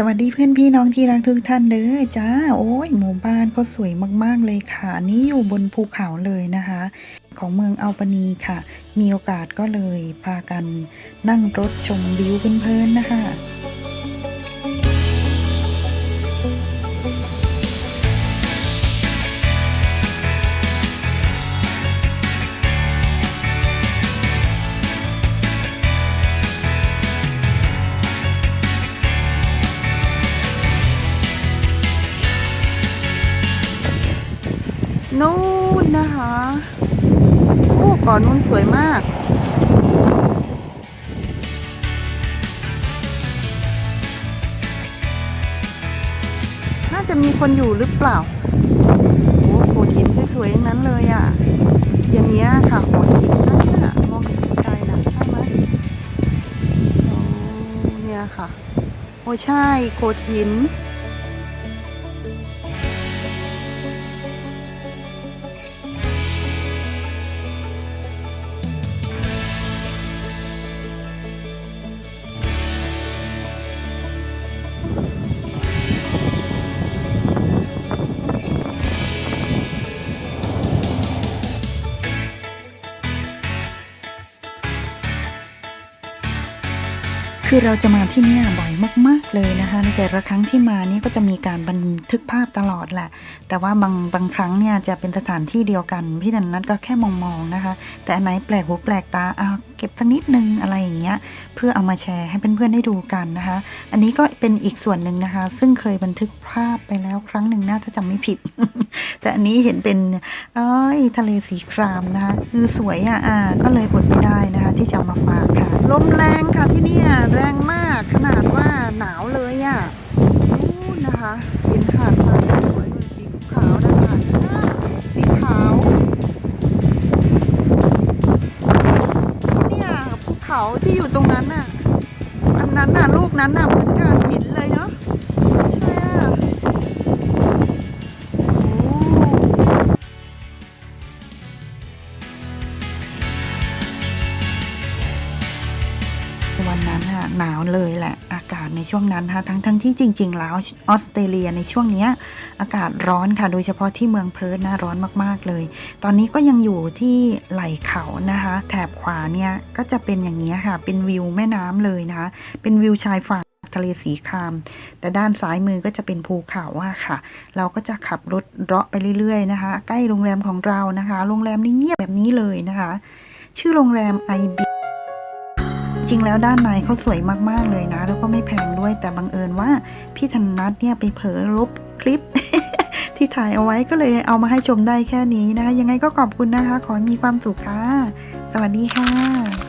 สวัสดีเพื่อนพี่น้องที่รักทุกท่านเด้อจ้า โอ้ยหมู่บ้านก็สวยมากๆเลยค่ะ นี่อยู่บนภูเขาเลยนะคะ ของเมืองอัลบานีค่ะ มีโอกาสก็เลยพากันนั่งรถชมวิวเพลินๆนะคะ นู่นนะคะโอ้ก่อนนู้นสวยมากน่าจะมีคนอยู่หรือเปล่าโอ้โหหินสวยๆนั้นเลยอะ อย่างเนี้ยค่ะโหหินนั่นน่ะมองเห็นไกลๆนะใช่ไหมโอ้เนี่ยค่ะ โอ้ใช่โขดหิน คือเราจะมาที่นี่บ่อยมาก ๆ เลยนะคะในแต่ละครั้งที่มานี่ก็จะมีการบันทึกภาพตลอดแหละ แต่ว่าบางบางครั้งเนี่ยจะเป็นสถานที่เดียวกัน พี่นันนัทก็แค่มองๆนะคะ แต่อันไหนแปลกหูแปลกตาเอา เก็บสักนิดนึงอะไรอย่างเงี้ยเพื่อเอามาแชร์ให้เพื่อนๆได้ดูกันนะคะ อันนี้ก็เป็นอีกส่วนหนึ่งนะคะ ซึ่งเคยบันทึกภาพไปแล้วครั้งหนึ่งนะถ้าจำไม่ผิด แต่อันนี้เห็นเป็นอ้ยทะเลสีครามนะคะ คือสวยอะอ่าก็เลยอดไม่ได้นะคะ ที่จะามาฝากค่ะลมแรงค่ะที่นี่แรงมากขนาดว่าหนาวเลยอะนู่นนะคะเห็นหาดทราย เขาที่อยู่ตรงนั้นน่ะ อันนั้นน่ะลูกนั้นน่ะเหมือนกับหินเลยเนาะใช่อะวันนั้นน่ะหนาวเลยแหละ ศในช่วงนั้นนะคะทั้งทั้งที่จริง ๆ แล้วออสเตรเลียในช่วงเนี้ยอากาศร้อนค่ะ โดยเฉพาะที่เมืองเพิร์ทนะร้อนมาก ๆ เลย ตอนนี้ก็ยังอยู่ที่ไหล่เขานะคะ แถบขวาเนี่ยก็จะเป็นอย่างนี้ค่ะ เป็นวิวแม่น้ำเลยนะคะ เป็นวิวชายฝั่งทะเลสีคราม แต่ด้านซ้ายมือก็จะเป็นภูเขาอะค่ะ เราก็จะขับรถเลาะไปเรื่อยๆนะคะ ใกล้โรงแรมของเรานะคะ โรงแรมนี่เงียบแบบนี้เลยนะคะ ชื่อโรงแรมไอบี ริงแล้วด้านในเขาสวยมากๆเลยนะ แล้วก็ไม่แพงด้วยแต่บังเอิญว่าพี่ธนนัทเนี่ยไปเผลอลบคลิปที่ถ่ายเอาไว้ก็เลยเอามาให้ชมได้แค่นี้นะคะ ยังไงก็ขอบคุณนะคะ ขอมีความสุขค่ะ สวัสดีค่ะ